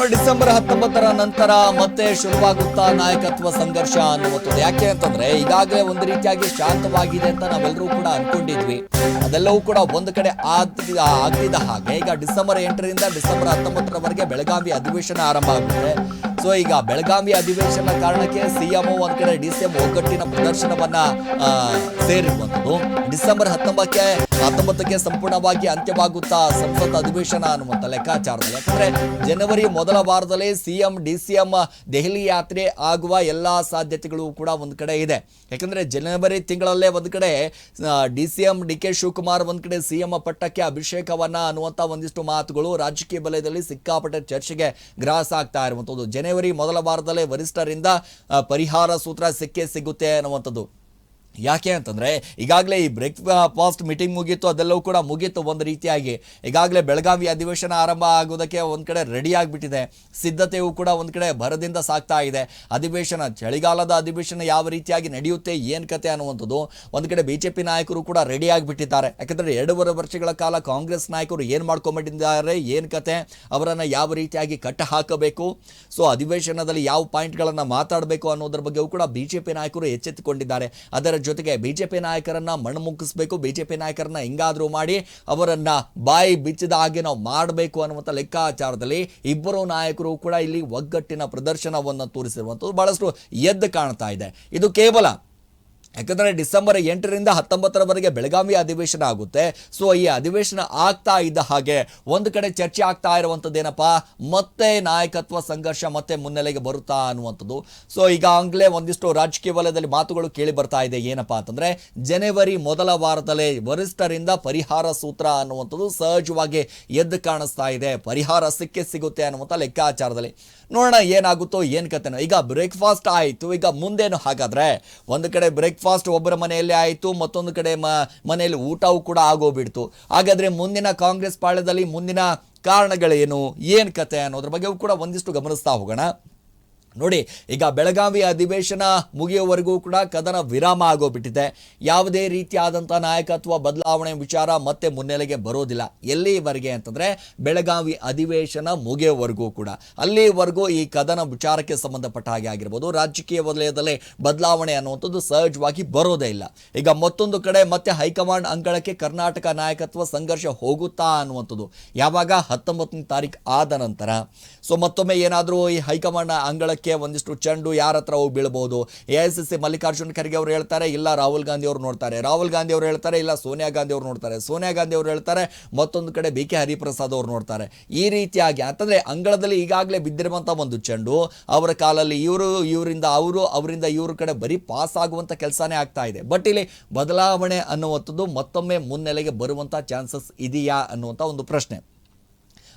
ನೋಡಿ, ಡಿಸೆಂಬರ್ ಹತ್ತೊಂಬತ್ತರ ನಂತರ ಮತ್ತೆ ಶುರುವಾಗುತ್ತಾ ನಾಯಕತ್ವ ಸಂಘರ್ಷ ಅನ್ನುವಂಥದ್ದು. ಯಾಕೆ ಅಂತಂದ್ರೆ ಈಗಾಗಲೇ ಒಂದು ರೀತಿಯಾಗಿ ಶಾಂತವಾಗಿದೆ ಅಂತ ನಾವೆಲ್ಲರೂ ಕೂಡ ಅನ್ಕೊಂಡಿದ್ವಿ. ಅದೆಲ್ಲವೂ ಕೂಡ ಒಂದು ಕಡೆ ಆಗ್ತಿದ್ದ ಹಾಗೆ. ಈಗ ಡಿಸೆಂಬರ್ ಎಂಟರಿಂದ ಡಿಸೆಂಬರ್ ಹತ್ತೊಂಬತ್ತರವರೆಗೆ ಬೆಳಗಾವಿ ಅಧಿವೇಶನ ಆರಂಭ ಆಗುತ್ತೆ. ಸೊ ಈಗ ಬೆಳಗಾವಿ ಅಧಿವೇಶನ ಕಾರಣಕ್ಕೆ ಸಿಎಂ ಒಂದ್ ಕಡೆ ಡಿ ಸಿ ಎಂ ಒಗ್ಗಟ್ಟಿನ ಪ್ರದರ್ಶನವನ್ನ ಆ, ಸೇರಿರುವಂಥದ್ದು. ಡಿಸೆಂಬರ್ ಹತ್ತೊಂಬತ್ತಕ್ಕೆ ಹತ್ತೊಂಬತ್ತಕ್ಕೆ ಸಂಪೂರ್ಣವಾಗಿ ಅಂತ್ಯವಾಗುತ್ತಾ ಸಂಸತ್ ಅಧಿವೇಶನ ಅನ್ನುವಂಥ ಲೆಕ್ಕಾಚಾರದಲ್ಲಿ. ಯಾಕಂದ್ರೆ ಜನವರಿ ಮೊದಲ ವಾರದಲ್ಲಿ CM D C M Delhi ಯಾತ್ರೆ ಆಗುವ ಎಲ್ಲಾ ಸಾಧ್ಯತೆಗಳು ಕೂಡ ಒಂದ್ ಕಡೆ ಇದೆ. ಯಾಕಂದ್ರೆ ಜನವರಿ ತಿಂಗಳಲ್ಲೇ ಒಂದ್ ಕಡೆ D C D K Shivakumar ಒಂದ್ ಕಡೆ ಸಿಎಂ ಪಟ್ಟಕ್ಕೆ ಅಭಿಷೇಕವನ್ನ ಅನ್ನುವಂತ ಒಂದಿಷ್ಟು ಮಾತುಗಳು ರಾಜಕೀಯ ವಲಯದಲ್ಲಿ ಸಿಕ್ಕಾಪಟ್ಟೆ ಚರ್ಚೆಗೆ ಗ್ರಾಸ ಆಗ್ತಾ ಇರುವಂತದ್ದು ಜನವರಿ ಮೊದಲ ವಾರದಲ್ಲೇ ವರಿಷ್ಠರಿಂದ ಪರಿಹಾರ ಸೂತ್ರ ಸಿಕ್ಕೇ ಸಿಗುತ್ತೆ ಅನ್ನುವಂಥದ್ದು. ಯಾಕೆ ಅಂತಂದರೆ, ಈಗಾಗಲೇ ಈ ಬ್ರೇಕ್ ಫಾಸ್ಟ್ ಮೀಟಿಂಗ್ ಮುಗೀತು, ಅದೆಲ್ಲವೂ ಕೂಡ ಮುಗೀತು ಒಂದು ರೀತಿಯಾಗಿ. ಈಗಾಗಲೇ ಬೆಳಗಾವಿ ಅಧಿವೇಶನ ಆರಂಭ ಆಗೋದಕ್ಕೆ ಒಂದು ಕಡೆ ರೆಡಿ ಆಗಿಬಿಟ್ಟಿದೆ. ಸಿದ್ಧತೆಯೂ ಕೂಡ ಒಂದು ಕಡೆ ಭರದಿಂದ ಸಾಗ್ತಾ ಇದೆ. ಅಧಿವೇಶನ, ಚಳಿಗಾಲದ ಅಧಿವೇಶನ ಯಾವ ರೀತಿಯಾಗಿ ನಡೆಯುತ್ತೆ, ಏನು ಕತೆ ಅನ್ನುವಂಥದ್ದು ಒಂದು ಕಡೆ ಬಿ ಜೆ ಪಿ ನಾಯಕರು ಕೂಡ ರೆಡಿ ಆಗಿಬಿಟ್ಟಿದ್ದಾರೆ. ಯಾಕಂದರೆ ಎರಡೂವರೆ ವರ್ಷಗಳ ಕಾಲ ಕಾಂಗ್ರೆಸ್ ನಾಯಕರು ಏನು ಮಾಡ್ಕೊಂಬಿಟ್ಟಿದ್ದಾರೆ ಏನು ಕತೆ, ಅವರನ್ನು ಯಾವ ರೀತಿಯಾಗಿ ಕಟ್ಟ ಹಾಕಬೇಕು, ಸೊ ಅಧಿವೇಶನದಲ್ಲಿ ಯಾವ ಪಾಯಿಂಟ್ಗಳನ್ನು ಮಾತಾಡಬೇಕು ಅನ್ನೋದ್ರ ಬಗ್ಗೆಯೂ ಕೂಡ ಬಿ ಜೆ ಪಿ ನಾಯಕರು ಎಚ್ಚೆತ್ತುಕೊಂಡಿದ್ದಾರೆ. ಅದರ ಜೊತೆಗೆ ಬಿಜೆಪಿ ನಾಯಕರನ್ನ ಜೆ ಬಿಜೆಪಿ ನಾಯಕರನ್ನ ಹೆಂಗಾದ್ರೂ ಮಾಡಿ ಅವರನ್ನ ಬಾಯಿ ಬಿಚ್ಚಿದ ಹಾಗೆ ನಾವು ಮಾಡಬೇಕು ಅನ್ನುವಂಥ ಲೆಕ್ಕಾಚಾರದಲ್ಲಿ ಇಬ್ಬರು ನಾಯಕರು ಕೂಡ ಇಲ್ಲಿ ಒಗ್ಗಟ್ಟಿನ ಪ್ರದರ್ಶನವನ್ನು ತೋರಿಸಿರುವಂಥದ್ದು ಬಹಳಷ್ಟು ಎದ್ದು ಕಾಣ್ತಾ ಇದೆ. ಇದು ಕೇವಲ ಯಾಕಂದರೆ ಡಿಸೆಂಬರ್ ಎಂಟರಿಂದ ಹತ್ತೊಂಬತ್ತರವರೆಗೆ ಬೆಳಗಾವಿ ಅಧಿವೇಶನ ಆಗುತ್ತೆ. ಸೊ ಈ ಅಧಿವೇಶನ ಆಗ್ತಾ ಇದ್ದ ಹಾಗೆ ಒಂದು ಕಡೆ ಚರ್ಚೆ ಆಗ್ತಾ ಇರುವಂಥದ್ದೇನಪ್ಪ ಮತ್ತೆ ನಾಯಕತ್ವ ಸಂಘರ್ಷ ಮತ್ತೆ ಮುನ್ನೆಲೆಗೆ ಬರುತ್ತಾ ಅನ್ನುವಂಥದ್ದು. ಸೊ ಈಗಾಗಲೇ ಒಂದಿಷ್ಟು ರಾಜಕೀಯ ವಲಯದಲ್ಲಿ ಮಾತುಗಳು ಕೇಳಿ ಬರ್ತಾ ಇದೆ. ಏನಪ್ಪಾ ಅಂತಂದ್ರೆ, ಜನವರಿ ಮೊದಲ ವಾರದಲ್ಲೇ ವರಿಷ್ಠರಿಂದ ಪರಿಹಾರ ಸೂತ್ರ ಅನ್ನುವಂಥದ್ದು ಸಹಜವಾಗಿ ಎದ್ದು ಕಾಣಿಸ್ತಾ ಇದೆ. ಪರಿಹಾರ ಸಿಕ್ಕೇ ಸಿಗುತ್ತೆ ಅನ್ನುವಂಥ ಲೆಕ್ಕಾಚಾರದಲ್ಲಿ. ನೋಡೋಣ ಏನಾಗುತ್ತೋ, ಏನು ಕತೆನೋ. ಈಗ ಬ್ರೇಕ್ಫಾಸ್ಟ್ ಆಯಿತು. ಈಗ ಮುಂದೇನು ಹಾಗಾದ್ರೆ, ಒಂದು ಕಡೆ ಬ್ರೇಕ್ಫಾಸ್ಟ್ ಒಬ್ಬರ ಮನೆಯಲ್ಲಿ ಆಯಿತು, ಮತ್ತೊಂದು ಕಡೆ ಮನೆಯಲ್ಲಿ ಊಟವೂ ಕೂಡ ಆಗೋಗ್ಬಿಡ್ತು. ಹಾಗಾದರೆ ಮುಂದಿನ ಕಾಂಗ್ರೆಸ್ ಪಾಳ್ಯದಲ್ಲಿ ಮುಂದಿನ ಕಾರಣಗಳೇನು, ಏನು ಕತೆ ಅನ್ನೋದ್ರ ಬಗ್ಗೆ ಕೂಡ ಒಂದಿಷ್ಟು ಗಮನಿಸ್ತಾ ಹೋಗೋಣ. ನೋಡಿ, ಈಗ ಬೆಳಗಾವಿ ಅಧಿವೇಶನ ಮುಗಿಯುವವರೆಗೂ ಕೂಡ ಕದನ ವಿರಾಮ ಆಗೋಗ್ಬಿಟ್ಟಿದೆ. ಯಾವುದೇ ರೀತಿಯಾದಂಥ ನಾಯಕತ್ವ ಬದಲಾವಣೆ ವಿಚಾರ ಮತ್ತೆ ಮುನ್ನೆಲೆಗೆ ಬರೋದಿಲ್ಲ. ಎಲ್ಲಿವರೆಗೆ ಅಂತಂದರೆ ಬೆಳಗಾವಿ ಅಧಿವೇಶನ ಮುಗಿಯುವವರೆಗೂ ಕೂಡ. ಅಲ್ಲಿವರೆಗೂ ಈ ಕದನ ವಿಚಾರಕ್ಕೆ ಸಂಬಂಧಪಟ್ಟ ಹಾಗೆ ಆಗಿರ್ಬೋದು. ರಾಜಕೀಯ ವಲಯದಲ್ಲಿ ಬದಲಾವಣೆ ಅನ್ನುವಂಥದ್ದು ಸಹಜವಾಗಿ ಬರೋದೇ ಇಲ್ಲ. ಈಗ ಮತ್ತೊಂದು ಕಡೆ ಮತ್ತೆ ಹೈಕಮಾಂಡ್ ಅಂಗಳಕ್ಕೆ ಕರ್ನಾಟಕ ನಾಯಕತ್ವ ಸಂಘರ್ಷ ಹೋಗುತ್ತಾ ಅನ್ನುವಂಥದ್ದು. ಯಾವಾಗ ಹತ್ತೊಂಬತ್ತನೇ ತಾರೀಕು ಆದ ನಂತರ. ಸೊ ಮತ್ತೊಮ್ಮೆ ಏನಾದರೂ ಈ ಹೈಕಮಾಂಡ್ ಅಂಗಳಕ್ಕೆ ಒಂದಿಷ್ಟು ಚೆಂಡು ಯಾರ ಹತ್ರ ಹೋಗಿ ಬೀಳ್ಬೋದು? A I C C Mallikarjun Kharge ಅವರು ಹೇಳ್ತಾರೆ, ಇಲ್ಲ ರಾಹುಲ್ ಗಾಂಧಿ ಅವರು ನೋಡ್ತಾರೆ. ರಾಹುಲ್ ಗಾಂಧಿ ಅವರು ಹೇಳ್ತಾರೆ, ಇಲ್ಲ ಸೋನಿಯಾ ಗಾಂಧಿ ಅವರು ನೋಡ್ತಾರೆ. ಸೋನಿಯಾ ಗಾಂಧಿ ಅವರು ಹೇಳ್ತಾರೆ, ಮತ್ತೊಂದು ಕಡೆ ಬಿ ಕೆ ಹರಿಪ್ರಸಾದ್ ಅವರು ನೋಡ್ತಾರೆ. ಈ ರೀತಿಯಾಗಿ ಅಂತಂದ್ರೆ ಅಂಗಳದಲ್ಲಿ ಈಗಾಗಲೇ ಬಿದ್ದಿರುವಂಥ ಒಂದು ಚೆಂಡು, ಅವರ ಕಾಲಲ್ಲಿ ಇವರು, ಇವರಿಂದ ಅವರು, ಅವರಿಂದ ಇವ್ರ ಕಡೆ ಬರೀ ಪಾಸ್ ಆಗುವಂಥ ಕೆಲಸನೇ ಆಗ್ತಾ ಇದೆ. ಬಟ್ ಇಲ್ಲಿ ಬದಲಾವಣೆ ಅನ್ನುವಂಥದ್ದು ಮತ್ತೊಮ್ಮೆ ಮುನ್ನೆಲೆಗೆ ಬರುವಂಥ ಚಾನ್ಸಸ್ ಇದೆಯಾ ಅನ್ನುವಂಥ ಒಂದು ಪ್ರಶ್ನೆ.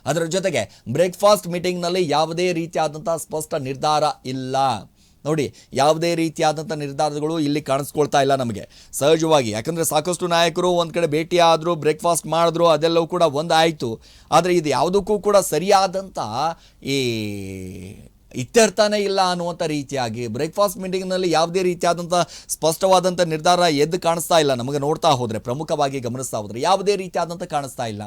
ಅದರ ಜೊತೆಗೆ ಬ್ರೇಕ್ಫಾಸ್ಟ್ ಮೀಟಿಂಗ್ನಲ್ಲಿ ಯಾವುದೇ ರೀತಿಯಾದಂಥ ಸ್ಪಷ್ಟ ನಿರ್ಧಾರ ಇಲ್ಲ. ನೋಡಿ, ಯಾವುದೇ ರೀತಿಯಾದಂಥ ನಿರ್ಧಾರಗಳು ಇಲ್ಲಿ ಕಾಣಿಸ್ಕೊಳ್ತಾ ಇಲ್ಲ ನಮಗೆ. ಸಹಜವಾಗಿ, ಯಾಕಂದರೆ ಸಾಕಷ್ಟು ನಾಯಕರು ಒಂದು ಕಡೆ ಭೇಟಿ ಬ್ರೇಕ್ಫಾಸ್ಟ್ ಮಾಡಿದ್ರು ಅದೆಲ್ಲವೂ ಕೂಡ ಒಂದಾಯಿತು. ಆದರೆ ಇದು ಯಾವುದಕ್ಕೂ ಕೂಡ ಸರಿಯಾದಂಥ ಈ ಇತ್ಯರ್ಥನೇ ಇಲ್ಲ ಅನ್ನುವಂಥ ರೀತಿಯಾಗಿ ಬ್ರೇಕ್ಫಾಸ್ಟ್ ಮೀಟಿಂಗ್ನಲ್ಲಿ ಯಾವುದೇ ರೀತಿಯಾದಂಥ ಸ್ಪಷ್ಟವಾದಂಥ ನಿರ್ಧಾರ ಎದ್ದು ಕಾಣಿಸ್ತಾ ಇಲ್ಲ. ನಮಗೆ ನೋಡ್ತಾ ಹೋದರೆ, ಪ್ರಮುಖವಾಗಿ ಗಮನಿಸ್ತಾ ಹೋದರೆ ಯಾವುದೇ ರೀತಿಯಾದಂಥ ಕಾಣಿಸ್ತಾ ಇಲ್ಲ.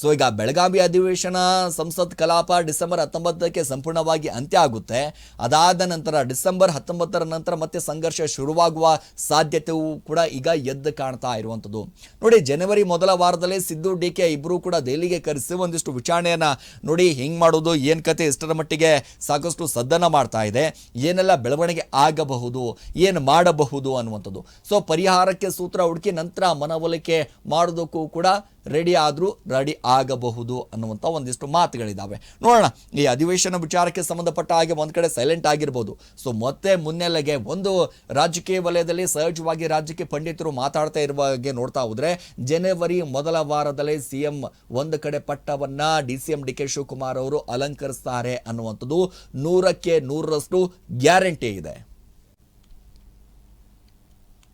ಸೊ ಈಗ ಬೆಳಗಾವಿ ಅಧಿವೇಶನ ಸಂಸತ್ ಕಲಾಪ ಡಿಸೆಂಬರ್ ಹತ್ತೊಂಬತ್ತಕ್ಕೆ ಸಂಪೂರ್ಣವಾಗಿ ಅಂತ್ಯ ಆಗುತ್ತೆ. ಅದಾದ ನಂತರ ಡಿಸೆಂಬರ್ ಹತ್ತೊಂಬತ್ತರ ನಂತರ ಮತ್ತೆ ಸಂಘರ್ಷ ಶುರುವಾಗುವ ಸಾಧ್ಯತೆಯೂ ಕೂಡ ಈಗ ಎದ್ದು ಕಾಣ್ತಾ ಇರುವಂಥದ್ದು. ನೋಡಿ, ಜನವರಿ ಮೊದಲ ವಾರದಲ್ಲೇ ಸಿದ್ದು ಡಿ ಕೆ ಇಬ್ಬರು ಕೂಡ ದೆಹಲಿಗೆ ಕರೆಸಿ ಒಂದಿಷ್ಟು ವಿಚಾರಣೆಯನ್ನು ನೋಡಿ ಹೆಂಗೆ ಮಾಡೋದು, ಏನು ಕತೆ ಇಷ್ಟರ ಮಟ್ಟಿಗೆ ಸಾಕಷ್ಟು ಸದ್ದನ ಮಾಡ್ತಾ ಇದೆ, ಏನೆಲ್ಲ ಬೆಳವಣಿಗೆ ಆಗಬಹುದು, ಏನು ಮಾಡಬಹುದು ಅನ್ನುವಂಥದ್ದು. ಸೊ ಪರಿಹಾರಕ್ಕೆ ಸೂತ್ರ ಹುಡುಕಿ ನಂತರ ಮನವೊಲಿಕೆ ಮಾಡೋದಕ್ಕೂ ಕೂಡ ರೆಡಿ ಆದರೂ ರೆಡಿ ಆಗಬಹುದು ಅನ್ನುವಂಥ ಒಂದಿಷ್ಟು ಮಾತುಗಳಿದ್ದಾವೆ ನೋಡೋಣ, ಈ ಅಧಿವೇಶನ ವಿಚಾರಕ್ಕೆ ಸಂಬಂಧಪಟ್ಟ ಹಾಗೆ ಒಂದು ಕಡೆ ಸೈಲೆಂಟ್ ಆಗಿರ್ಬೋದು. ಸೊ ಮತ್ತೆ ಮುನ್ನೆಲೆಗೆ ಒಂದು ರಾಜಕೀಯ ವಲಯದಲ್ಲಿ ಸಹಜವಾಗಿ ರಾಜ್ಯಕ್ಕೆ ಪಂಡಿತರು ಮಾತಾಡ್ತಾ ಇರುವ ಹಾಗೆ ನೋಡ್ತಾ ಹೋದರೆ, ಜನವರಿ ಮೊದಲ ವಾರದಲ್ಲೇ ಸಿ ಎಂ ಒಂದು ಕಡೆ ಪಟ್ಟವನ್ನು D C M D K Shivakumar ಅವರು ಅಲಂಕರಿಸ್ತಾರೆ ಅನ್ನುವಂಥದ್ದು ನೂರಕ್ಕೆ ನೂರರಷ್ಟು ಗ್ಯಾರಂಟಿ ಇದೆ.